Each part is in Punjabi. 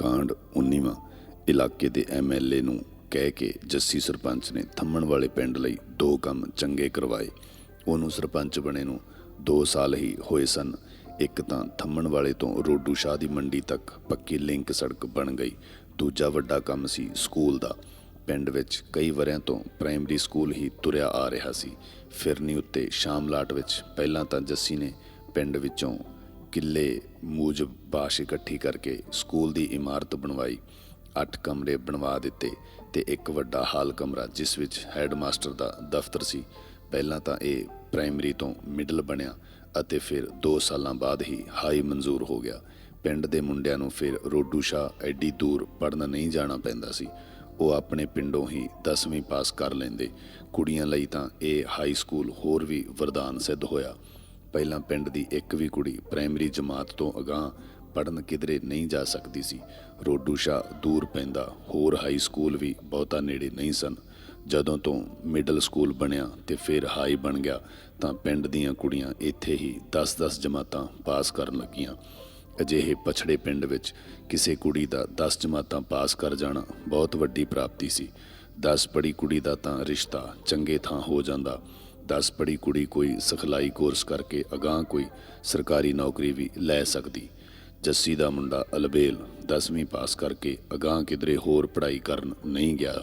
ਕਾਂਡ 19ਵਾਂ ਇਲਾਕੇ ਦੇ ਐਮਐਲਏ ਨੂੰ ਕਹਿ ਕੇ ਜੱਸੀ ਸਰਪੰਚ ਨੇ ਥੰਮਣ ਵਾਲੇ ਪਿੰਡ ਲਈ ਦੋ ਕੰਮ ਚੰਗੇ ਕਰਵਾਏ। ਉਹਨੂੰ ਸਰਪੰਚ ਬਣੇ ਨੂੰ 2 ਸਾਲ ਹੀ ਹੋਏ ਸਨ। ਇੱਕ ਤਾਂ ਥੰਮਣ ਵਾਲੇ ਤੋਂ ਰੋਡੂ ਸ਼ਾਹ ਦੀ ਮੰਡੀ ਤੱਕ ਪੱਕੀ ਲਿੰਕ ਸੜਕ ਬਣ ਗਈ। ਦੂਜਾ ਵੱਡਾ ਕੰਮ ਸੀ ਸਕੂਲ ਦਾ। ਪਿੰਡ ਵਿੱਚ ਕਈ ਵਰਿਆਂ ਤੋਂ ਪ੍ਰਾਇਮਰੀ ਸਕੂਲ ਹੀ ਤੁਰਿਆ ਆ ਰਿਹਾ ਸੀ। ਫਿਰਨੀ ਉੱਤੇ ਸ਼ਾਮਲਾਟ ਵਿੱਚ ਪਹਿਲਾਂ ਤਾਂ ਜੱਸੀ ਨੇ ਪਿੰਡ ਵਿੱਚੋਂ ਕਿੱਲੇ ਮੂਜਬ ਬਾਸ਼ ਇਕੱਠੀ ਕਰਕੇ ਸਕੂਲ ਦੀ ਇਮਾਰਤ ਬਣਵਾਈ। ਅੱਠ ਕਮਰੇ ਬਣਵਾ ਦਿੱਤੇ ਤੇ ਇੱਕ ਵੱਡਾ ਹਾਲ ਕਮਰਾ, ਜਿਸ ਵਿੱਚ ਹੈੱਡਮਾਸਟਰ ਦਾ ਦਫ਼ਤਰ ਸੀ। ਪਹਿਲਾਂ ਤਾਂ ਇਹ ਪ੍ਰਾਇਮਰੀ ਤੋਂ ਮਿਡਲ ਬਣਿਆ ਅਤੇ ਫਿਰ 2 ਸਾਲਾਂ ਬਾਅਦ ਹੀ ਹਾਈ ਮਨਜ਼ੂਰ ਹੋ ਗਿਆ। ਪਿੰਡ ਦੇ ਮੁੰਡਿਆਂ ਨੂੰ ਫਿਰ ਰੋਡੂ ਸ਼ਾਹ ਐਡੀ ਦੂਰ ਪੜਨ ਨਹੀਂ ਜਾਣਾ ਪੈਂਦਾ ਸੀ। ਉਹ ਆਪਣੇ ਪਿੰਡੋਂ ਹੀ 10ਵੀਂ ਪਾਸ ਕਰ ਲੈਂਦੇ। ਕੁੜੀਆਂ ਲਈ ਤਾਂ ਇਹ ਹਾਈ ਸਕੂਲ ਹੋਰ ਵੀ ਵਰਦਾਨ ਸਿੱਧ ਹੋਇਆ। ਪਹਿਲਾਂ ਪਿੰਡ ਦੀ ਇੱਕ ਵੀ ਕੁੜੀ ਪ੍ਰਾਇਮਰੀ ਜਮਾਤ ਤੋਂ ਅਗਾਂਹ ਪੜਨ ਕਿਧਰੇ ਨਹੀਂ ਜਾ ਸਕਦੀ ਸੀ। ਰੋਡੂ ਸ਼ਾਹ ਦੂਰ ਪੈਂਦਾ, ਹੋਰ ਹਾਈ ਸਕੂਲ ਵੀ ਬਹੁਤਾ ਨੇੜੇ ਨਹੀਂ ਸਨ। ਜਦੋਂ ਤੋਂ ਮਿਡਲ ਸਕੂਲ ਬਣਿਆ ਤੇ ਫਿਰ ਹਾਈ ਬਣ ਗਿਆ, ਤਾਂ ਪਿੰਡ ਦੀਆਂ ਕੁੜੀਆਂ ਇੱਥੇ ਹੀ 10-10 ਜਮਾਤਾਂ ਪਾਸ ਕਰਨ ਲੱਗੀਆਂ। ਅਜਿਹੇ ਪਛੜੇ ਪਿੰਡ ਵਿੱਚ ਕਿਸੇ ਕੁੜੀ ਦਾ 10 ਜਮਾਤਾਂ ਪਾਸ ਕਰ ਜਾਣਾ ਬਹੁਤ ਵੱਡੀ ਪ੍ਰਾਪਤੀ ਸੀ। 10 ਪੜੀ ਕੁੜੀ ਦਾ ਤਾਂ ਰਿਸ਼ਤਾ ਚੰਗੇ ਥਾਂ ਹੋ ਜਾਂਦਾ। 10 ਪੜੀ ਕੁੜੀ ਕੋਈ ਸਿਖਲਾਈ ਕੋਰਸ ਕਰਕੇ ਅਗਾਂਹ ਕੋਈ ਸਰਕਾਰੀ ਨੌਕਰੀ ਵੀ ਲੈ ਸਕਦੀ। ਜੱਸੀ ਦਾ ਮੁੰਡਾ ਅਲਬੇਲ 10ਵੀਂ ਪਾਸ ਕਰਕੇ ਅਗਾਂਹ ਕਿਧਰੇ ਹੋਰ ਪੜ੍ਹਾਈ ਕਰਨ ਨਹੀਂ ਗਿਆ।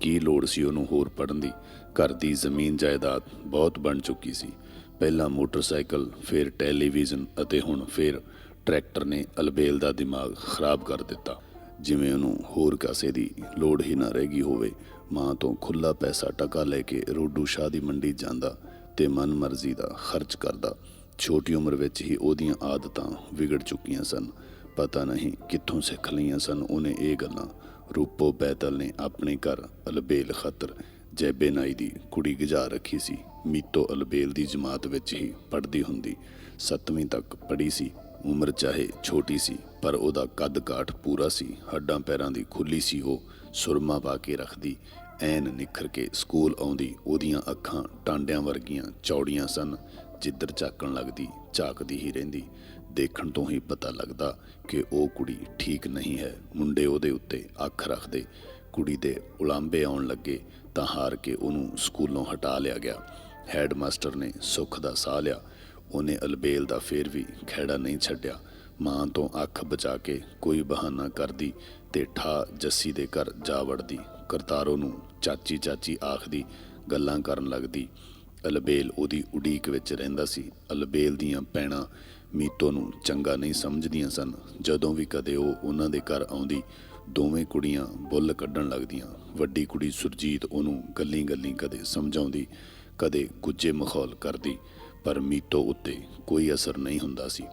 ਕੀ ਲੋੜ ਸੀ ਉਹਨੂੰ ਹੋਰ ਪੜਨ ਦੀ? ਘਰ ਦੀ ਜ਼ਮੀਨ ਜਾਇਦਾਦ ਬਹੁਤ ਬਣ ਚੁੱਕੀ ਸੀ। ਪਹਿਲਾਂ ਮੋਟਰਸਾਈਕਲ, ਫਿਰ ਟੈਲੀਵਿਜ਼ਨ ਅਤੇ ਹੁਣ ਫਿਰ ਟਰੈਕਟਰ ਨੇ ਅਲਬੇਲ ਦਾ ਦਿਮਾਗ ਖਰਾਬ ਕਰ ਦਿੱਤਾ। ਜਿਵੇਂ ਉਹਨੂੰ ਹੋਰ ਕਾਸੇ ਦੀ ਲੋੜ ਹੀ ਨਾ ਰਹਿ ਗਈ ਹੋਵੇ ਮਾਂ ਤੋਂ ਖੁੱਲਾ ਪੈਸਾ ਟਕਾ ਲੈ ਕੇ ਰੋਡੂ ਸ਼ਾਹ ਦੀ ਮੰਡੀ ਜਾਂਦਾ ਤੇ ਮਨ ਮਰਜ਼ੀ ਦਾ ਖਰਚ ਕਰਦਾ। ਛੋਟੀ ਉਮਰ ਵਿੱਚ ਹੀ ਉਹਦੀਆਂ ਆਦਤਾਂ ਵਿਗੜ ਚੁੱਕੀਆਂ ਸਨ। ਪਤਾ ਨਹੀਂ ਕਿੱਥੋਂ ਸਿੱਖ ਲਈਆਂ ਸਨ ਉਹਨੇ ਇਹ ਗੱਲਾਂ। ਰੂਪੋ ਬੈਤਲ ਨੇ ਆਪਣੇ ਘਰ ਅਲਬੇਲ ਖਤਰ ਜੈਬੇ ਨਾਈ ਦੀ ਕੁੜੀ ਗਜਾ ਰੱਖੀ ਸੀ। ਮੀਤੋ ਅਲਬੇਲ ਦੀ ਜਮਾਤ ਵਿੱਚ ਹੀ ਪੜ੍ਹਦੀ ਹੁੰਦੀ। 7ਵੀਂ ਤੱਕ ਪੜ੍ਹੀ ਸੀ। ਉਮਰ ਚਾਹੇ ਛੋਟੀ ਸੀ, ਪਰ ਉਹਦਾ ਕੱਦ ਕਾਠ ਪੂਰਾ ਸੀ। ਹੱਡਾਂ ਪੈਰਾਂ ਦੀ ਖੁੱਲੀ ਸੀ ਉਹ। ਸੁਰਮਾ ਪਾ ਕੇ ਰੱਖਦੀ। ਐਨ ਨਿਖਰ ਕੇ ਸਕੂਲ ਆਉਂਦੀ, ਉਹਦੀਆਂ ਅੱਖਾਂ ਟਾਂਡਿਆਂ ਵਰਗੀਆਂ ਚੌੜੀਆਂ ਸਨ। ਜਿੱਧਰ ਝਾਕਣ ਲੱਗਦੀ, ਝਾਕਦੀ ਹੀ ਰਹਿੰਦੀ। ਦੇਖਣ ਤੋਂ ਹੀ ਪਤਾ ਲੱਗਦਾ ਕਿ ਉਹ ਕੁੜੀ ਠੀਕ ਨਹੀਂ ਹੈ। ਮੁੰਡੇ ਉਹਦੇ ਉੱਤੇ ਅੱਖ ਰੱਖਦੇ। ਕੁੜੀ ਦੇ ਉਲਾਂਬੇ ਆਉਣ ਲੱਗੇ ਤਾਂ ਹਾਰ ਕੇ ਉਹਨੂੰ ਸਕੂਲੋਂ ਹਟਾ ਲਿਆ ਗਿਆ। ਹੈੱਡਮਾਸਟਰ ਨੇ ਸੁੱਖ ਦਾ ਸਾਹ ਲਿਆ। ਉਹਨੇ ਅਲਬੇਲ ਦਾ ਫੇਰ ਵੀ ਖਹਿੜਾ ਨਹੀਂ ਛੱਡਿਆ। ਮਾਂ ਤੋਂ ਅੱਖ ਬਚਾ ਕੇ ਕੋਈ ਬਹਾਨਾ ਕਰਦੀ ਤੇ ਠਾ ਜੱਸੀ ਦੇ ਘਰ ਜਾ ਵੜਦੀ। ਕਰਤਾਰੋ ਨੂੰ ਚਾਚੀ ਚਾਚੀ ਆਖਦੀ, ਗੱਲਾਂ ਕਰਨ ਲੱਗਦੀ। ਅਲਬੇਲ ਉਹਦੀ ਉਡੀਕ ਵਿੱਚ ਰਹਿੰਦਾ ਸੀ। ਅਲਬੇਲ ਦੀਆਂ ਪੈਣਾ ਮੀਤੋ ਨੂੰ ਚੰਗਾ ਨਹੀਂ ਸਮਝਦੀਆਂ ਸਨ। ਜਦੋਂ ਵੀ ਕਦੇ ਉਹ ਉਹਨਾਂ ਦੇ ਘਰ ਆਉਂਦੀ, ਦੋਵੇਂ ਕੁੜੀਆਂ ਬੁੱਲ ਕੱਢਣ ਲੱਗਦੀਆਂ। ਵੱਡੀ ਕੁੜੀ ਸੁਰਜੀਤ ਉਹਨੂੰ ਗੱਲੀ ਗੱਲੀ ਕਦੇ ਸਮਝਾਉਂਦੀ, ਕਦੇ ਗੁੱਜੇ ਮਖੌਲ ਕਰਦੀ। ਪਰ ਮੀਤੋ ਉੱਤੇ ਕੋਈ ਅਸਰ ਨਹੀਂ ਹੁੰਦਾ ਸੀ।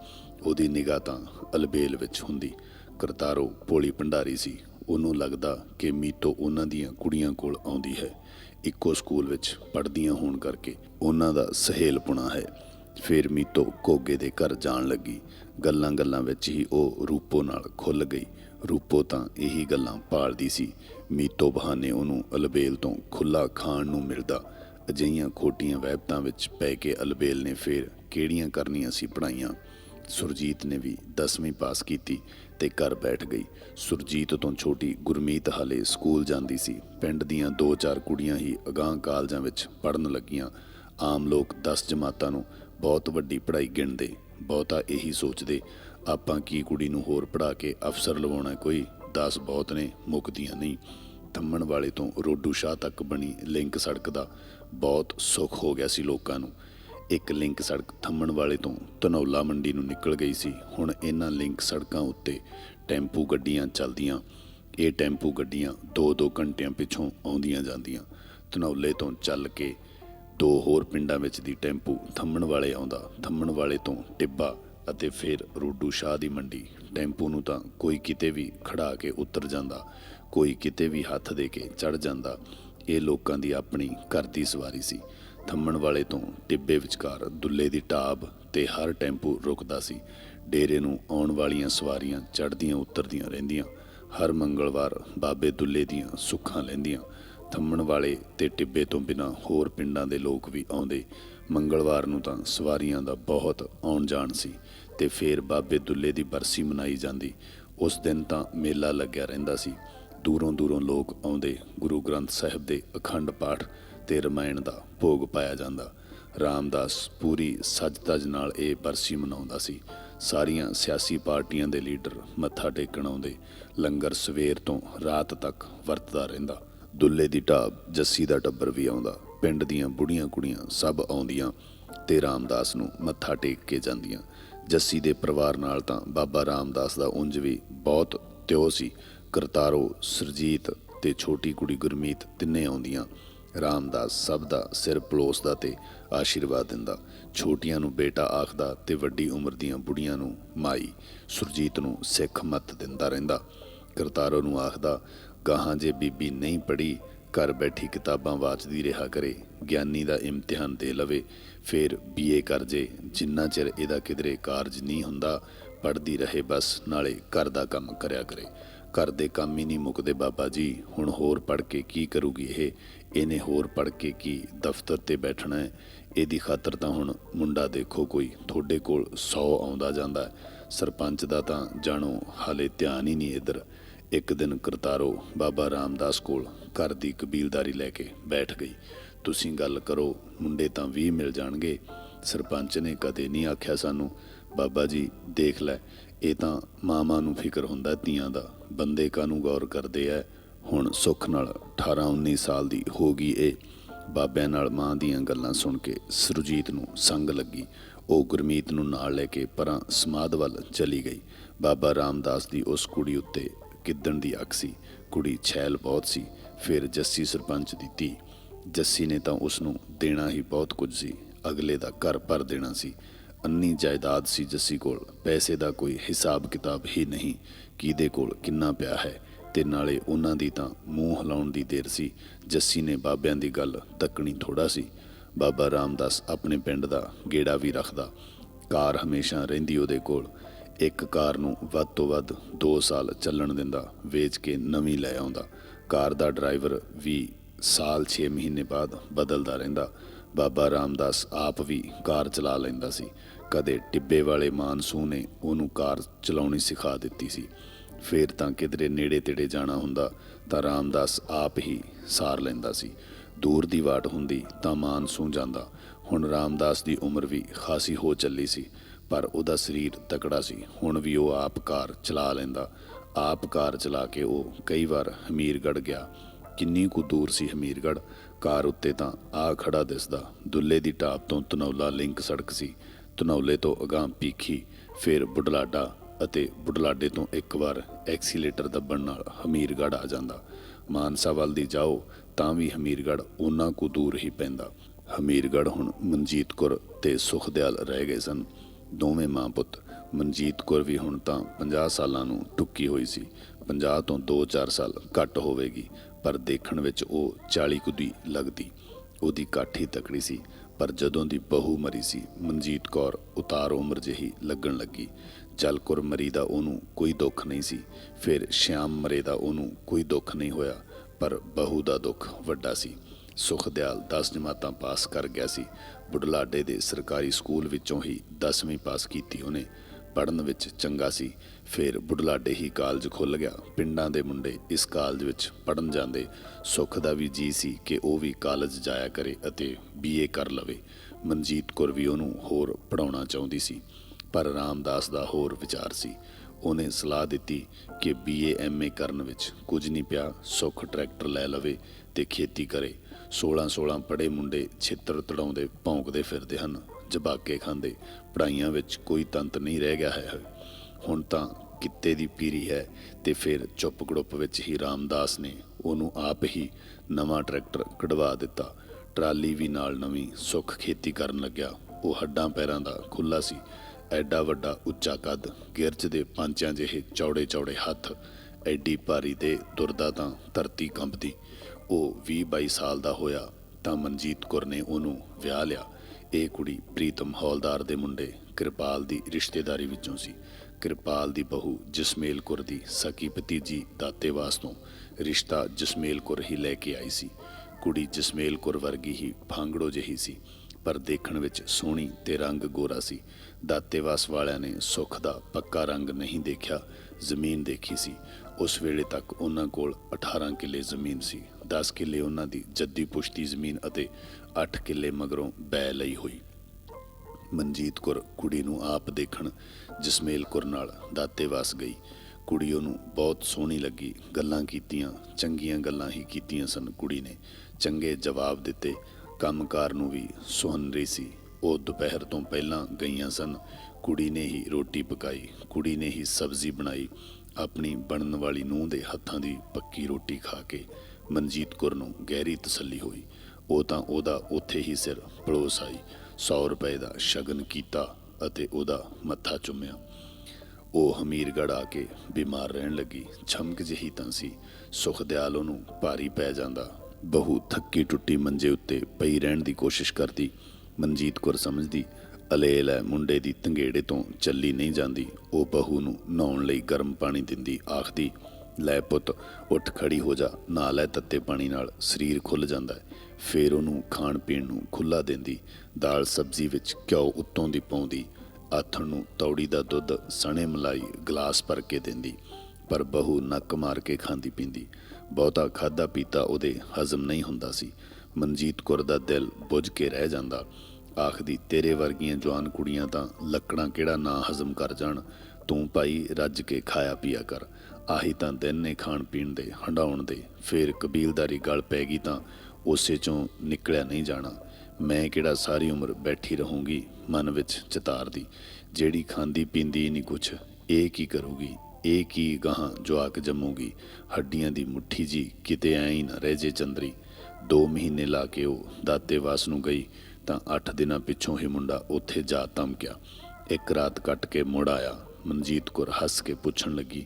ਉਹਦੀ ਨਿਗਾਹ ਤਾਂ ਅਲਬੇਲ ਵਿੱਚ ਹੁੰਦੀ। ਕਰਤਾਰੋ ਭੋਲੀ ਭੰਡਾਰੀ ਸੀ। ਉਹਨੂੰ ਲੱਗਦਾ ਕਿ ਮੀਤੋ ਉਹਨਾਂ ਦੀਆਂ ਕੁੜੀਆਂ ਕੋਲ ਆਉਂਦੀ ਹੈ। ਇੱਕੋ ਸਕੂਲ ਵਿੱਚ ਪੜ੍ਹਦੀਆਂ ਹੋਣ ਕਰਕੇ ਉਹਨਾਂ ਦਾ ਸਹੇਲਪੁਣਾ ਹੈ। ਫਿਰ ਮੀਤੋ ਕੋਗੇ ਦੇ ਘਰ ਜਾਣ ਲੱਗੀ। ਗੱਲਾਂ ਗੱਲਾਂ ਵਿੱਚ ਹੀ ਉਹ ਰੂਪੋ ਨਾਲ ਖੁੱਲ ਗਈ। ਰੂਪੋ ਤਾਂ ਇਹੀ ਗੱਲਾਂ ਪਾਲਦੀ ਸੀ। ਮੀਤੋ ਬਹਾਨੇ ਉਹਨੂੰ ਅਲਬੇਲ ਤੋਂ ਖੁੱਲਾ ਖਾਣ ਨੂੰ ਮਿਲਦਾ। ਅਜਿਹੀਆਂ ਖੋਟੀਆਂ ਵਹਿਬਤਾਂ ਵਿੱਚ ਪੈ ਕੇ ਅਲਬੇਲ ਨੇ ਫਿਰ ਕਿਹੜੀਆਂ ਕਰਨੀਆਂ ਸੀ ਪੜਾਈਆਂ ਸੁਰਜੀਤ ਨੇ ਵੀ 10ਵੀਂ ਪਾਸ ਕੀਤੀ ਤੇ ਘਰ ਬੈਠ ਗਈ। ਸੁਰਜੀਤ ਤੋਂ ਛੋਟੀ ਗੁਰਮੀਤ ਹਾਲੇ ਸਕੂਲ ਜਾਂਦੀ ਸੀ। ਪਿੰਡ ਦੀਆਂ ਦੋ ਚਾਰ ਕੁੜੀਆਂ ਹੀ ਅਗਾਂਹ ਕਾਲਜਾਂ ਵਿੱਚ ਪੜਨ ਲੱਗੀਆਂ। ਆਮ ਲੋਕ 10 ਜਮਾਤਾਂ ਨੂੰ ਬਹੁਤ ਵੱਡੀ ਪੜ੍ਹਾਈ ਗਿਣਦੇ, ਬਹੁਤਾ ਇਹੀ ਸੋਚਦੇ, ਆਪਾਂ ਕੀ ਕੁੜੀ ਨੂੰ ਹੋਰ ਪੜਾ ਕੇ ਅਫਸਰ ਲਵਾਉਣਾ ਕੋਈ 10 ਬਹੁਤ ਨੇ, ਮੁੱਕਦੀਆਂ ਨਹੀਂ। ਥੰਮਣ ਵਾਲੇ ਤੋਂ ਰੋਡੂ ਸ਼ਾਹ ਤੱਕ ਬਣੀ ਲਿੰਕ ਸੜਕ ਦਾ ਬਹੁਤ ਸੁੱਖ ਹੋ ਗਿਆ ਸੀ ਲੋਕਾਂ ਨੂੰ। ਇੱਕ ਲਿੰਕ ਸੜਕ ਥੰਮਣ ਵਾਲੇ ਤੋਂ ਧਨੌਲਾ ਮੰਡੀ ਨੂੰ ਨਿਕਲ ਗਈ ਸੀ। ਹੁਣ ਇਹਨਾਂ ਲਿੰਕ ਸੜਕਾਂ ਉੱਤੇ ਟੈਂਪੂ ਗੱਡੀਆਂ ਚੱਲਦੀਆਂ। ਇਹ ਟੈਂਪੂ ਗੱਡੀਆਂ 2-2 ਘੰਟਿਆਂ ਪਿੱਛੋਂ ਆਉਂਦੀਆਂ ਜਾਂਦੀਆਂ। ਧਨੌਲੇ ਤੋਂ ਚੱਲ ਕੇ ਦੋ ਹੋਰ ਪਿੰਡਾਂ ਵਿੱਚ ਦੀ ਟੈਂਪੂ ਥੰਮਣ ਵਾਲੇ ਆਉਂਦਾ। ਥੰਮਣ ਵਾਲੇ ਤੋਂ ਟਿੱਬਾ ਅਤੇ ਫਿਰ ਰੋਡੂ ਸ਼ਾਹ ਦੀ ਮੰਡੀ। ਟੈਂਪੂ ਨੂੰ ਤਾਂ ਕੋਈ ਕਿਤੇ ਵੀ ਖੜਾ ਕੇ ਉਤਰ ਜਾਂਦਾ। ਕੋਈ ਕਿਤੇ ਵੀ ਹੱਥ ਦੇ ਕੇ ਚੜ ਜਾਂਦਾ। ਇਹ ਲੋਕਾਂ ਦੀ ਆਪਣੀ ਘਰ ਦੀ ਸਵਾਰੀ ਸੀ। ਥੰਮਣ ਵਾਲੇ ਤੋਂ ਟਿੱਬੇ ਵਿਚਕਾਰ ਦੁੱਲੇ ਦੀ ਟਾਬ ਤੇ ਹਰ ਟੈਂਪੂ ਰੁਕਦਾ ਸੀ। ਡੇਰੇ ਨੂੰ ਆਉਣ ਵਾਲੀਆਂ ਸਵਾਰੀਆਂ ਚੜ੍ਹਦੀਆਂ ਉਤਰਦੀਆਂ ਰਹਿੰਦੀਆਂ। ਹਰ ਮੰਗਲਵਾਰ ਬਾਬੇ ਦੁੱਲੇ ਦੀਆਂ ਸੁੱਖਾਂ ਲੈਂਦੀਆਂ। ਥੰਮਣ ਵਾਲੇ ਤੇ ਟਿੱਬੇ ਤੋਂ ਬਿਨਾ ਹੋਰ ਪਿੰਡਾਂ ਦੇ ਲੋਕ ਵੀ ਆਉਂਦੇ। ਮੰਗਲਵਾਰ ਨੂੰ ਤਾਂ ਸਵਾਰੀਆਂ ਦਾ ਬਹੁਤ ਆਉਣ ਜਾਣ ਸੀ ਤੇ ਫੇਰ ਬਾਬੇ ਦੁੱਲੇ ਦੀ ਬਰਸੀ ਮਨਾਈ ਜਾਂਦੀ। ਉਸ ਦਿਨ ਤਾਂ ਮੇਲਾ ਲੱਗਿਆ ਰਹਿੰਦਾ ਸੀ। ਦੂਰੋਂ ਦੂਰੋਂ ਲੋਕ ਆਉਂਦੇ। ਗੁਰੂ ਗ੍ਰੰਥ ਸਾਹਿਬ ਦੇ ਅਖੰਡ ਪਾਠ ਤੇ ਰਮਾਇਣ ਦਾ ਭੋਗ ਪਾਇਆ ਜਾਂਦਾ। ਰਾਮਦਾਸ ਪੂਰੀ ਸੱਜ-ਧਜ ਨਾਲ ਇਹ ਬਰਸੀ ਮਨਾਉਂਦਾ ਸੀ। ਸਾਰੀਆਂ ਸਿਆਸੀ ਪਾਰਟੀਆਂ ਦੇ ਲੀਡਰ ਮੱਥਾ ਟੇਕਣ ਆਉਂਦੇ। ਲੰਗਰ ਸਵੇਰ ਤੋਂ ਰਾਤ ਤੱਕ ਵਰਤਦਾ ਰਹਿੰਦਾ। ਦੁੱਲੇ ਦੀ ਢਾਬ, ਜੱਸੀ ਦਾ ਟੱਬਰ ਵੀ ਆਉਂਦਾ। ਪਿੰਡ ਦੀਆਂ ਬੁੜੀਆਂ ਕੁੜੀਆਂ ਸਭ ਆਉਂਦੀਆਂ ਤੇ ਰਾਮਦਾਸ ਨੂੰ ਮੱਥਾ ਟੇਕ ਕੇ ਜਾਂਦੀਆਂ। ਜੱਸੀ ਦੇ ਪਰਿਵਾਰ ਨਾਲ ਤਾਂ ਬਾਬਾ ਰਾਮਦਾਸ ਦਾ ਉਂਝ ਵੀ ਬਹੁਤ ਤਿਉ ਸੀ। ਕਰਤਾਰੋ, ਸਰਜੀਤ ਤੇ ਛੋਟੀ ਕੁੜੀ ਗੁਰਮੀਤ ਤਿੰਨੇ ਆਉਂਦੀਆਂ। ਰਾਮਦਾਸ ਸਭ ਦਾ ਸਿਰ ਪਲੋਸਦਾ ਤੇ ਆਸ਼ੀਰਵਾਦ ਦਿੰਦਾ। ਛੋਟੀਆਂ ਨੂੰ ਬੇਟਾ ਆਖਦਾ ਤੇ ਵੱਡੀ ਉਮਰ ਦੀਆਂ ਬੁੜੀਆਂ ਨੂੰ ਮਾਈ ਸੁਰਜੀਤ ਨੂੰ ਸਿੱਖ ਮੱਤ ਦਿੰਦਾ ਰਹਿੰਦਾ। ਕਰਤਾਰੋ ਨੂੰ ਆਖਦਾ, ਗਾਹਾਂ ਜੇ ਬੀਬੀ ਨਹੀਂ ਪੜ੍ਹੀ, ਘਰ ਬੈਠੀ ਕਿਤਾਬਾਂ ਵਾਚਦੀ ਰਿਹਾ ਕਰੇ, ਗਿਆਨੀ ਦਾ ਇਮਤਿਹਾਨ ਦੇ ਲਵੇ, ਫਿਰ ਬੀਏ ਕਰ ਜੇ, ਜਿੰਨਾ ਚਿਰ ਇਹਦਾ ਕਿਧਰੇ ਕਾਰਜ ਨਹੀਂ ਹੁੰਦਾ, ਪੜ੍ਹਦੀ ਰਹੇ ਬਸ, ਨਾਲੇ ਘਰ ਦਾ ਕੰਮ ਕਰਿਆ ਕਰੇ। ਘਰ ਦੇ ਕੰਮ ਹੀ ਨਹੀਂ ਮੁੱਕਦੇ ਬਾਬਾ ਜੀ, ਹੁਣ ਹੋਰ ਪੜ੍ਹ ਕੇ ਕੀ ਕਰੂਗੀ ਇਹ? ਇਹਨੇ ਹੋਰ ਪੜ੍ਹ ਕੇ ਕੀ ਦਫ਼ਤਰ ਤੇ ਬੈਠਣਾ ਹੈ? ਇਹਦੀ ਖਾਤਰ ਤਾਂ ਹੁਣ ਮੁੰਡਾ ਦੇਖੋ ਕੋਈ ਤੁਹਾਡੇ ਕੋਲ 100 ਆਉਂਦਾ ਜਾਂਦਾ ਸਰਪੰਚ ਦਾ ਤਾਂ ਜਾਣੋ ਹਾਲੇ ਧਿਆਨ ਹੀ ਨਹੀਂ ਇੱਧਰ। ਇੱਕ ਦਿਨ ਕਰਤਾਰੋ ਬਾਬਾ ਰਾਮਦਾਸ ਕੋਲ ਘਰ ਦੀ ਕਬੀਲਦਾਰੀ ਲੈ ਕੇ ਬੈਠ ਗਈ। ਤੁਸੀਂ ਗੱਲ ਕਰੋ, ਮੁੰਡੇ ਤਾਂ 20 ਮਿਲ ਜਾਣਗੇ। ਸਰਪੰਚ ਨੇ ਕਦੇ ਨਹੀਂ ਆਖਿਆ ਸਾਨੂੰ, ਬਾਬਾ ਜੀ, ਦੇਖ ਲੈ, ਇਹ ਤਾਂ ਮਾਮਾ ਨੂੰ ਫਿਕਰ ਹੁੰਦਾ ਧੀਆਂ ਦਾ। ਬੰਦੇ ਕਾਨੂੰ ਗੌਰ ਕਰਦੇ ਐ ਹੁਣ ਸੁੱਖ ਨਾਲ 18 19 ਸਾਲ ਦੀ ਹੋ ਗਈ ਇਹ ਬਾਬਿਆਂ ਨਾਲ ਮਾਂ ਦੀਆਂ ਗੱਲਾਂ ਸੁਣ ਕੇ ਸੁਰਜੀਤ ਨੂੰ ਸੰਗ ਲੱਗੀ। ਉਹ ਗੁਰਮੀਤ ਨੂੰ ਨਾਲ ਲੈ ਕੇ ਪਰਾਂ ਸਮਾਧ ਵੱਲ ਚਲੀ ਗਈ। ਬਾਬਾ ਰਾਮਦਾਸ ਦੀ ਉਸ ਕੁੜੀ ਉੱਤੇ ਕਿੱਦਣ ਦੀ ਅੱਖ ਸੀ? ਕੁੜੀ ਛੈਲ ਬਹੁਤ ਸੀ, ਫਿਰ ਜੱਸੀ ਸਰਪੰਚ ਦੀ ਧੀ। ਜੱਸੀ ਨੇ ਤਾਂ ਉਸ ਨੂੰ ਦੇਣਾ ਹੀ ਬਹੁਤ ਕੁਝ ਸੀ, ਅਗਲੇ ਦਾ ਘਰ ਭਰ ਦੇਣਾ ਸੀ। ਅੰਨੀ ਜਾਇਦਾਦ ਸੀ ਜੱਸੀ ਕੋਲ, ਪੈਸੇ ਦਾ ਕੋਈ ਹਿਸਾਬ ਕਿਤਾਬ ਹੀ ਨਹੀਂ। ਕਿਹਦੇ ਕੋਲ ਕਿੰਨਾ ਪਿਆ ਹੈ? ਤੇ ਨਾਲੇ ਉਹਨਾਂ ਦੀ ਤਾਂ ਮੂੰਹ ਹਿਲਾਉਣ ਦੀ ਦੇਰ ਸੀ। ਜੱਸੀ ਨੇ ਬਾਬਿਆਂ ਦੀ ਗੱਲ ਤੱਕਣੀ ਥੋੜਾ ਸੀ। ਬਾਬਾ ਰਾਮਦਾਸ ਆਪਣੇ ਪਿੰਡ ਦਾ ਗੇੜਾ ਵੀ ਰੱਖਦਾ। ਕਾਰ ਹਮੇਸ਼ਾ ਰਹਿੰਦੀ ਉਹਦੇ ਕੋਲ। ਇੱਕ ਕਾਰ ਨੂੰ ਵੱਧ ਤੋਂ ਵੱਧ 2 ਸਾਲ ਚੱਲਣ ਦਿੰਦਾ, ਵੇਚ ਕੇ ਨਵੀਂ ਲੈ ਆਉਂਦਾ। ਕਾਰ ਦਾ ਡਰਾਈਵਰ ਵੀ ਸਾਲ 6 ਮਹੀਨੇ ਬਾਅਦ ਬਦਲਦਾ ਰਹਿੰਦਾ। ਬਾਬਾ ਰਾਮਦਾਸ ਆਪ ਵੀ ਕਾਰ ਚਲਾ ਲੈਂਦਾ ਸੀ। ਕਦੇ ਟਿੱਬੇ ਵਾਲੇ ਮਾਨਸੂ ਨੇ ਉਹਨੂੰ ਕਾਰ ਚਲਾਉਣੀ ਸਿਖਾ ਦਿੱਤੀ ਸੀ। ਫੇਰ ਤਾਂ ਕਿਧਰੇ ਨੇੜੇ ਤੇੜੇ ਜਾਣਾ ਹੁੰਦਾ ਤਾਂ ਰਾਮਦਾਸ ਆਪ ਹੀ ਸਾਰ ਲੈਂਦਾ ਸੀ। ਦੂਰ ਦੀ ਵਾਟ ਹੁੰਦੀ ਤਾਂ ਮਾਨਸੂ ਜਾਂਦਾ। ਹੁਣ ਰਾਮਦਾਸ ਦੀ ਉਮਰ ਵੀ ਖਾਸੀ ਹੋ ਚੱਲੀ ਸੀ, ਪਰ ਉਹਦਾ ਸਰੀਰ ਤਕੜਾ ਸੀ। ਹੁਣ ਵੀ ਉਹ ਆਪ ਕਾਰ ਚਲਾ ਲੈਂਦਾ। ਆਪ ਕਾਰ ਚਲਾ ਕੇ ਉਹ ਕਈ ਵਾਰ ਹਮੀਰਗੜ ਗਿਆ। ਕਿੰਨੀ ਕੁ ਦੂਰ ਸੀ ਹਮੀਰਗੜ ਕਾਰ ਉੱਤੇ ਤਾਂ ਆ ਖੜਾ ਦਿਸਦਾ। ਦੁੱਲੇ ਦੀ ਟਾਪ ਤੋਂ ਤਨੌਲਾ ਲਿੰਕ ਸੜਕ ਸੀ। ਤਨੌਲੇ ਤੋਂ ਅਗਾਂਹ ਪੀਖੀ, ਫਿਰ ਬੁਢਲਾਡਾ ਅਤੇ ਬੁਢਲਾਡੇ ਤੋਂ ਇੱਕ ਵਾਰ ਐਕਸੀਲੇਟਰ ਦੱਬਣ ਨਾਲ ਹਮੀਰਗੜ ਆ ਜਾਂਦਾ। ਮਾਨਸਾ ਵੱਲ ਦੀ ਜਾਓ, ਤਾਂ ਵੀ ਹਮੀਰਗੜ ਉਹਨਾਂ ਕੋ ਦੂਰ ਹੀ ਪੈਂਦਾ। ਹਮੀਰਗੜ ਹੁਣ ਮਨਜੀਤ ਕੌਰ ਤੇ ਸੁਖਦਿਆਲ ਰਹਿ ਗਏ ਸਨ। ਦੋਵੇਂ ਮਾਂ ਪੁੱਤ। ਮਨਜੀਤ ਕੌਰ ਵੀ ਹੁਣ ਤਾਂ 50 ਸਾਲਾਂ ਨੂੰ ਟੁੱਕੀ ਹੋਈ ਸੀ। 50 ਤੋਂ 2-4 ਸਾਲ ਘੱਟ ਹੋਵੇਗੀ, ਪਰ ਦੇਖਣ ਵਿੱਚ ਉਹ 40 ਕੁ ਦੀ ਲੱਗਦੀ। ਉਹਦੀ ਕਾਠੀ ਤਕੜੀ ਸੀ। ਪਰ ਜਦੋਂ ਦੀ ਬਹੂ ਮਰੀ ਸੀ, ਮਨਜੀਤ ਕੌਰ ਉਤਾਰ ਉਮਰ ਜਿਹੀ ਲੱਗਣ ਲੱਗੀ। ਜਲਕੁਰ ਮਰੀ ਦਾ ਉਹਨੂੰ ਕੋਈ ਦੁੱਖ ਨਹੀਂ ਸੀ। ਫਿਰ ਸ਼ਿਆਮ ਮਰੇ ਦਾ ਉਹਨੂੰ ਕੋਈ ਦੁੱਖ ਨਹੀਂ ਹੋਇਆ, ਪਰ ਬਹੂ ਦਾ ਦੁੱਖ ਵੱਡਾ ਸੀ। ਸੁਖਦਿਆਲ 10 ਜਮਾਤਾਂ ਪਾਸ ਕਰ ਗਿਆ ਸੀ। ਬੁਢਲਾਡੇ ਦੇ ਸਰਕਾਰੀ ਸਕੂਲ ਵਿੱਚੋਂ ਹੀ 10ਵੀਂ ਪਾਸ ਕੀਤੀ ਉਹਨੇ। ਪੜਨ ਵਿੱਚ ਚੰਗਾ ਸੀ। ਫਿਰ ਬੁਢਲਾਡੇ ਹੀ ਕਾਲਜ ਖੁੱਲ ਗਿਆ। ਪਿੰਡਾਂ ਦੇ ਮੁੰਡੇ ਇਸ ਕਾਲਜ ਵਿੱਚ ਪੜਨ ਜਾਂਦੇ। ਸੁੱਖ ਦਾ ਵੀ ਜੀ ਸੀ ਕਿ ਉਹ ਵੀ ਕਾਲਜ ਜਾਇਆ ਕਰੇ ਅਤੇ ਬੀਏ ਕਰ ਲਵੇ। ਮਨਜੀਤ ਕੌਰ ਵੀ ਉਹਨੂੰ ਹੋਰ ਪੜਾਉਣਾ ਚਾਹੁੰਦੀ ਸੀ, ਪਰ ਰਾਮਦਾਸ ਦਾ ਹੋਰ ਵਿਚਾਰ ਸੀ। ਉਹਨੇ ਸਲਾਹ ਦਿੱਤੀ ਕਿ ਬੀਏ ਐਮਏ ਕਰਨ ਵਿੱਚ ਕੁਝ ਨਹੀਂ ਪਿਆ, ਸੁੱਖ ਟਰੈਕਟਰ ਲੈ ਲਵੇ ਤੇ ਖੇਤੀ ਕਰੇ। 16 16 ਪੜੇ ਮੁੰਡੇ ਛਿੱਤਰ ਤੜਾਉਂਦੇ, ਭੌਂਕਦੇ ਫਿਰਦੇ ਹਨ ਜਬਾਕੇ ਖਾਂਦੇ। ਪੜਾਈਆਂ ਵਿੱਚ ਕੋਈ ਤੰਤ ਨਹੀਂ ਰਹਿ ਗਿਆ ਹੈ। ਹੁਣ ਤਾਂ ਕਿੱਤੇ ਦੀ ਪੀਰੀ ਹੈ ਤੇ ਫਿਰ ਚੁੱਪ ਗੜੁੱਪ ਵਿੱਚ ਹੀ ਰਾਮਦਾਸ ਨੇ ਉਹਨੂੰ ਆਪ ਹੀ ਨਵਾਂ ਟਰੈਕਟਰ ਕਢਵਾ ਦਿੱਤਾ। ਟਰਾਲੀ ਵੀ ਨਾਲ ਨਵੀਂ ਸੁੱਖ ਖੇਤੀ ਕਰਨ ਲੱਗਿਆ। ਉਹ ਹੱਡਾਂ ਪੈਰਾਂ ਦਾ ਖੁੱਲਾ ਸੀ। ਐਡਾ ਵੱਡਾ ਉੱਚਾ ਕੱਦ, ਗਿਰਜ ਦੇ ਪਾਂਚਾਂ ਜਿਹੇ ਚੌੜੇ ਚੌੜੇ ਹੱਥ, ਐਡੀ ਭਾਰੀ ਤੇ ਦੁਰਦਾ ਤਾਂ ਧਰਤੀ ਕੰਬਦੀ। ਉਹ 20 22 ਸਾਲ ਦਾ ਹੋਇਆ ਤਾਂ ਮਨਜੀਤ ਕੌਰ ਨੇ ਉਹਨੂੰ ਵਿਆਹ ਲਿਆ। ਇਹ ਕੁੜੀ ਪ੍ਰੀਤਮ ਹੌਲਦਾਰ ਦੇ ਮੁੰਡੇ ਕਿਰਪਾਲ ਦੀ ਰਿਸ਼ਤੇਦਾਰੀ ਵਿੱਚੋਂ ਸੀ। ਕਿਰਪਾਲ ਦੀ ਬਹੂ ਜਸਮੇਲ ਕੌਰ ਦੀ ਸਕੀ ਭਤੀਜੀ ਦਾਤੇਵਾਸ ਤੋਂ ਰਿਸ਼ਤਾ ਜਸਮੇਲ ਕੌਰ ਹੀ ਲੈ ਕੇ ਆਈ ਸੀ। ਕੁੜੀ ਜਸਮੇਲ ਕੌਰ ਵਰਗੀ ਹੀ ਭਾਂਗੜੋ ਜਿਹੀ ਸੀ, ਪਰ ਦੇਖਣ ਵਿੱਚ ਸੋਹਣੀ ਤੇ ਰੰਗ ਗੋਰਾ ਸੀ। ਦਾਤੇਵਾਸ ਵਾਲਿਆਂ ਨੇ ਸੁੱਖ ਦਾ ਪੱਕਾ ਰੰਗ ਨਹੀਂ ਦੇਖਿਆ, ਜ਼ਮੀਨ ਦੇਖੀ ਸੀ। ਉਸ ਵੇਲੇ ਤੱਕ ਉਹਨਾਂ ਕੋਲ 18 ਕਿੱਲੇ ਜ਼ਮੀਨ ਸੀ। 10 ਕਿੱਲੇ ਉਹਨਾਂ ਦੀ ਜੱਦੀ ਪੁਸ਼ਤੀ ਜ਼ਮੀਨ ਅਤੇ 8 ਕਿੱਲੇ ਮਗਰੋਂ ਬੈ ਲਈ ਹੋਈ। ਮਨਜੀਤ ਕੌਰ ਕੁੜੀ ਨੂੰ ਆਪ ਦੇਖਣ, ਜਸਮੇਲ ਕੌਰ ਨਾਲ ਦਾਤੇ ਵਾਸ ਗਈ। ਕੁੜੀ ਉਹਨੂੰ ਬਹੁਤ ਸੋਹਣੀ ਲੱਗੀ। ਗੱਲਾਂ ਕੀਤੀਆਂ, ਚੰਗੀਆਂ ਗੱਲਾਂ ਹੀ ਕੀਤੀਆਂ ਸਨ ਕੁੜੀ ਨੇ। ਚੰਗੇ ਜਵਾਬ ਦਿੱਤੇ। ਕੰਮਕਾਰ ਨੂੰ ਵੀ ਸੁਹਨਰੀ ਸੀ। ਉਹ ਦੁਪਹਿਰ ਤੋਂ ਪਹਿਲਾਂ ਗਈਆਂ ਸਨ। ਕੁੜੀ ਨੇ ਹੀ ਰੋਟੀ ਪਕਾਈ। ਕੁੜੀ ਨੇ ਹੀ ਸਬਜ਼ੀ ਬਣਾਈ। ਆਪਣੀ ਬਣਨ ਵਾਲੀ ਨੂੰਹ ਦੇ ਹੱਥਾਂ ਦੀ ਪੱਕੀ ਰੋਟੀ ਖਾ ਕੇ ਮਨਜੀਤ ਕੌਰ ਨੂੰ ਗਹਿਰੀ ਤਸੱਲੀ ਹੋਈ। ਉਹ ਤਾਂ ਉਹਦਾ ਉੱਥੇ ਹੀ ਸਿਰ ਪੜੋਸ ਆਈ। 100 ਰੁਪਏ ਦਾ ਸ਼ਗਨ ਕੀਤਾ ਅਤੇ ਉਹਦਾ ਮੱਥਾ ਚੁੰਮਿਆ। ਉਹ ਹਮੀਰਗੜ ਆ ਕੇ ਬਿਮਾਰ ਰਹਿਣ ਲੱਗੀ। ਛਮਕ ਜਿਹੀ ਤਾਂ ਸੀ। ਸੁਖਦਿਆਲ ਉਹਨੂੰ ਭਾਰੀ ਪੈ ਜਾਂਦਾ। ਬਹੂ ਥੱਕੀ ਟੁੱਟੀ ਮੰਜੇ ਉੱਤੇ ਪਈ ਰਹਿਣ ਦੀ ਕੋਸ਼ਿਸ਼ ਕਰਦੀ। ਮਨਜੀਤ ਕੌਰ ਸਮਝਦੀ ਅਲੇਲ ਹੈ, ਮੁੰਡੇ ਦੀ ਤੰਗੇੜੇ ਤੋਂ ਚੱਲੀ ਨਹੀਂ ਜਾਂਦੀ। ਉਹ ਬਹੂ ਨੂੰ ਨਹਾਉਣ ਲਈ ਗਰਮ ਪਾਣੀ ਦਿੰਦੀ, ਆਖਦੀ, ਲੈ ਪੁੱਤ, ਉੱਠ ਖੜੀ ਹੋ ਜਾ ਨਹਾ ਲੈ ਤੱਤੇ ਪਾਣੀ ਨਾਲ ਸਰੀਰ ਖੁੱਲ ਜਾਂਦਾ ਹੈ। ਫੇਰ ਉਹਨੂੰ ਖਾਣ ਪੀਣ ਨੂੰ ਖੁੱਲਾ ਦਿੰਦੀ, ਦਾਲ ਸਬਜ਼ੀ ਵਿੱਚ ਘਿਓ ਉੱਤੋਂ ਦੀ ਪਾਉਂਦੀ, ਆਥਣ ਨੂੰ ਤੌੜੀ ਦਾ ਦੁੱਧ ਸਣੇ ਮਲਾਈ ਗਲਾਸ ਭਰ ਕੇ ਦਿੰਦੀ, ਪਰ ਬਹੂ ਨੱਕ ਮਾਰ ਕੇ ਖਾਂਦੀ ਪੀਂਦੀ। ਬਹੁਤਾ ਖਾਦਾ ਪੀਤਾ ਉਹਦੇ ਹਜ਼ਮ ਨਹੀਂ ਹੁੰਦਾ ਸੀ। ਮਨਜੀਤ ਕੌਰ ਦਾ ਦਿਲ ਬੁੱਝ ਕੇ ਰਹਿ ਜਾਂਦਾ। ਆਖਦੀ, ਤੇਰੇ ਵਰਗੀਆਂ ਜਵਾਨ ਕੁੜੀਆਂ ਤਾਂ ਲੱਕੜਾਂ ਕਿਹੜਾ ਨਾ ਹਜ਼ਮ ਕਰ ਜਾਣ? ਤੂੰ ਭਾਈ ਰੱਜ ਕੇ ਖਾਇਆ ਪੀਆ ਕਰ। ਆਹੀ ਤਾਂ ਦਿਨ ਨੇ ਖਾਣ ਪੀਣ ਦੇ ਹੰਡਾਉਣ ਦੇ। ਫੇਰ ਕਬੀਲਦਾਰੀ ਗੱਲ ਪੈ ਗਈ ਤਾਂ ਉਸੇ ਚੋਂ ਨਿਕਲਿਆ ਨਹੀਂ ਜਾਣਾ। ਮੈਂ ਕਿਹੜਾ ਸਾਰੀ ਉਮਰ ਬੈਠੀ ਰਹੂੰਗੀ ਮਨ ਵਿੱਚ ਚਿਤਾਰਦੀ ਜਿਹੜੀ ਖਾਂਦੀ ਪੀਂਦੀ ਨਹੀਂ ਕੁਛ, ਇਹ ਕੀ ਕਰੂਗੀ? ਇਹ ਕੀ ਗਾਹਾਂ ਜਵਾਕ ਜੰਮੂਗੀ? ਹੱਡੀਆਂ ਦੀ ਮੁੱਠੀ ਜੀ ਕਿਤੇ ਐਂ ਹੀ ਨਾ ਰਹਿ ਜੇ ਚੰਦਰੀ। 2 ਮਹੀਨੇ ਲਾ ਕੇ ਉਹ ਦਾਤੇ ਵਾਸ ਨੂੰ ਗਈ। ਤਾਂ 8 ਦਿਨਾਂ ਪਿੱਛੋਂ ਹੀ ਮੁੰਡਾ ਉੱਥੇ ਜਾ ਧਮਕਿਆ। ਇੱਕ ਰਾਤ ਕੱਟ ਕੇ ਮੁੜ ਆਇਆ। ਮਨਜੀਤ ਕੌਰ ਹੱਸ ਕੇ ਪੁੱਛਣ ਲੱਗੀ,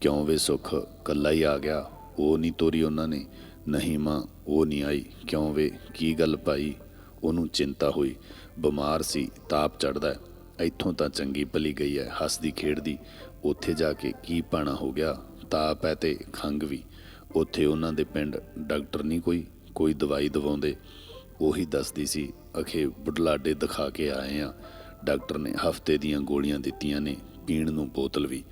ਕਿਉਂ ਵੇ ਸੁੱਖ? ਕੱਲਾ ਹੀ ਆ ਗਿਆ। ਉਹ ਨਹੀਂ ਤੋਰੀ ਉਹਨਾਂ ਨੇ? ਨਹੀਂ ਮਾਂ, ਉਹ ਨਹੀਂ ਆਈ। ਕਿਉਂ ਵੇ? ਕੀ ਗੱਲ ਪਾਈ ਉਹਨੂੰ ਚਿੰਤਾ ਹੋਈ। ਬਿਮਾਰ ਸੀ, ਤਾਪ ਚੜਦਾ ਇੱਥੋਂ ਤਾਂ ਚੰਗੀ ਭਲੀ ਗਈ ਹੈ, ਹੱਸਦੀ ਖੇਡਦੀ। ਉੱਥੇ ਜਾ ਕੇ ਕੀ ਪਾਣਾ ਹੋ ਗਿਆ? ਤਾਪ ਹੈ ਤੇ ਖੰਗ ਵੀ। ਉੱਥੇ ਉਹਨਾਂ ਦੇ ਪਿੰਡ ਡਾਕਟਰ ਨਹੀਂ ਕੋਈ? ਕੋਈ ਦਵਾਈ ਦਵਾਉਂਦੇ? ਉਹੀ ਦੱਸਦੀ ਸੀ, ਅਖੇ ਬੁਢਲਾਡੇ ਦਿਖਾ ਕੇ ਆਏ ਆ। ਡਾਕਟਰ ਨੇ ਹਫ਼ਤੇ ਦੀਆਂ ਗੋਲੀਆਂ ਦਿੱਤੀਆਂ ਨੇ, ਪੀਣ ਨੂੰ ਬੋਤਲ ਵੀ।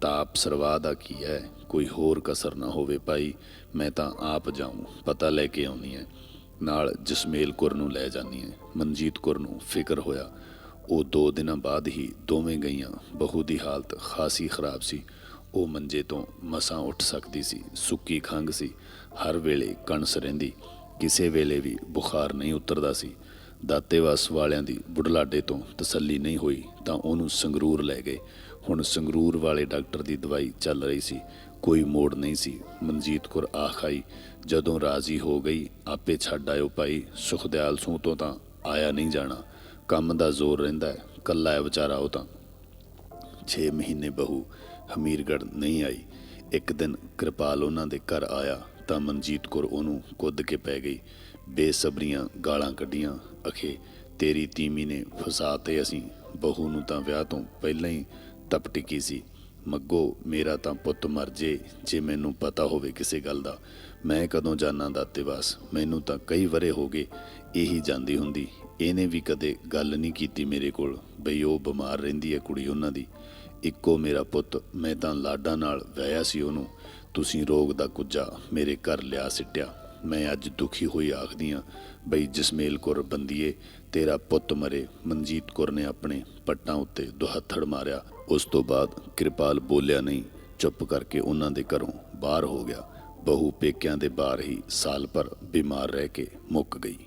ਤਾਪ ਸਰਵਾ ਦਾ ਕੀ ਹੈ? ਕੋਈ ਹੋਰ ਕਸਰ ਨਾ ਹੋਵੇ ਭਾਈ, ਮੈਂ ਤਾਂ ਆਪ ਜਾਊਂ, ਪਤਾ ਲੈ ਕੇ ਆਉਣੀ ਹੈ ਨਾਲ ਜਸਮੇਲ ਕੁਰ ਨੂੰ ਲੈ ਜਾਨੀ ਹੈ ਮਨਜੀਤ ਕੁਰ ਨੂੰ ਫਿਕਰ ਹੋਇਆ। ਉਹ ਦੋ ਦਿਨਾਂ ਬਾਅਦ ਹੀ ਦੋਵੇਂ ਗਈਆਂ, ਬਹੂ ਦੀ ਹਾਲਤ ਖਾਸੀ ਖਰਾਬ ਸੀ। ਉਹ ਮੰਜੇ ਤੋਂ ਮਸਾਂ ਉੱਠ ਸਕਦੀ ਸੀ, ਸੁੱਕੀ ਖੰਗ ਸੀ। ਹਰ ਵੇਲੇ ਕਣਸ ਰਹਿੰਦੀ। ਕਿਸੇ ਵੇਲੇ ਵੀ ਬੁਖਾਰ ਨਹੀਂ ਉਤਰਦਾ ਸੀ। ਦਾਤੇਵਾਸ ਵਾਲਿਆਂ ਦੀ ਬੁਢਲਾਡੇ ਤੋਂ ਤਸੱਲੀ ਨਹੀਂ ਹੋਈ ਤਾਂ ਉਹਨੂੰ ਸੰਗਰੂਰ ਲੈ ਗਏ। ਹੁਣ ਸੰਗਰੂਰ ਵਾਲੇ ਡਾਕਟਰ ਦੀ ਦਵਾਈ ਚੱਲ ਰਹੀ ਸੀ। ਕੋਈ ਮੋੜ ਨਹੀਂ ਸੀ। ਮਨਜੀਤ ਕੌਰ ਆਖ ਆਈ, ਜਦੋਂ ਰਾਜ਼ੀ ਹੋ ਗਈ, ਆਪੇ ਛੱਡ ਆਇਓ ਭਾਈ। ਸੁਖਦਿਆਲ ਸੂ ਤੋਂ ਤਾਂ ਆਇਆ ਨਹੀਂ ਜਾਣਾ। ਕੰਮ ਦਾ ਜ਼ੋਰ ਰਹਿੰਦਾ ਹੈ। ਕੱਲਾ ਹੈ ਵਿਚਾਰਾ ਉਹ ਤਾਂ। 6 ਮਹੀਨੇ ਬਹੂ ਹਮੀਰਗੜ ਨਹੀਂ ਆਈ। ਇੱਕ ਦਿਨ ਕਿਰਪਾਲ ਉਹਨਾਂ ਦੇ ਘਰ ਆਇਆ। ਤਾਂ ਮਨਜੀਤ ਕੌਰ ਉਹਨੂੰ ਕੁੱਦ ਕੇ ਪੈ ਗਈ। ਬੇਸਬਰੀਆਂ ਗਾਲਾਂ ਕੱਢੀਆਂ। ਅਖੇ, ਤੇਰੀ ਤੀਮੀ ਨੇ ਫਸਾ ਤੇ ਅਸੀਂ ਬਹੂ ਨੂੰ ਤਾਂ ਵਿਆਹ ਤੋਂ ਪਹਿਲਾਂ ਹੀ ਤਪ ਟਿਕੀ ਸੀ। ਮੱਗੋ, ਮੇਰਾ ਤਾਂ ਪੁੱਤ ਮਰ ਜੇ ਜੇ ਮੈਨੂੰ ਪਤਾ ਹੋਵੇ ਕਿਸੇ ਗੱਲ ਦਾ। ਮੈਂ ਕਦੋਂ ਜਾਣਾ ਦਾਤੇਵਾਸ ਮੈਨੂੰ ਤਾਂ ਕਈ ਵਰੇ ਹੋ ਗਏ, ਇਹੀ ਜਾਂਦੀ ਹੁੰਦੀ। ਇਹਨੇ ਵੀ ਕਦੇ ਗੱਲ ਨਹੀਂ ਕੀਤੀ ਮੇਰੇ ਕੋਲ। ਬਈ ਉਹ ਬਿਮਾਰ ਰਹਿੰਦੀ ਹੈ ਕੁੜੀ ਉਹਨਾਂ ਦੀ। ਇੱਕੋ ਮੇਰਾ ਪੁੱਤ, ਮੈਂ ਤਾਂ ਲਾਡਾਂ ਨਾਲ ਵਿਆਹਿਆ ਸੀ ਉਹਨੂੰ। ਤੁਸੀਂ ਰੋਗ ਦਾ ਕੁੱਜਾ ਮੇਰੇ ਘਰ ਲਿਆ ਸਿੱਟਿਆ। ਮੈਂ ਅੱਜ ਦੁਖੀ ਹੋਈ ਆਖਦੀ ਹਾਂ ਬਈ ਜਸਮੇਲ ਕੌਰ ਬੰਦੀਏ, ਤੇਰਾ ਪੁੱਤ ਮਰੇ। ਮਨਜੀਤ ਕੌਰ ਨੇ ਆਪਣੇ ਪੱਟਾਂ ਉੱਤੇ ਦੁਹੱਥੜ ਮਾਰਿਆ। ਉਸ ਤੋਂ ਬਾਅਦ ਕਿਰਪਾਲ ਬੋਲਿਆ ਨਹੀਂ, ਚੁੱਪ ਕਰਕੇ ਉਹਨਾਂ ਦੇ ਘਰੋਂ ਬਾਹਰ ਹੋ ਗਿਆ। ਬਹੂ ਪੇਕਿਆਂ ਦੇ ਬਾਹਰ ਹੀ ਸਾਲ ਭਰ ਬਿਮਾਰ ਰਹਿ ਕੇ ਮੁੱਕ ਗਈ।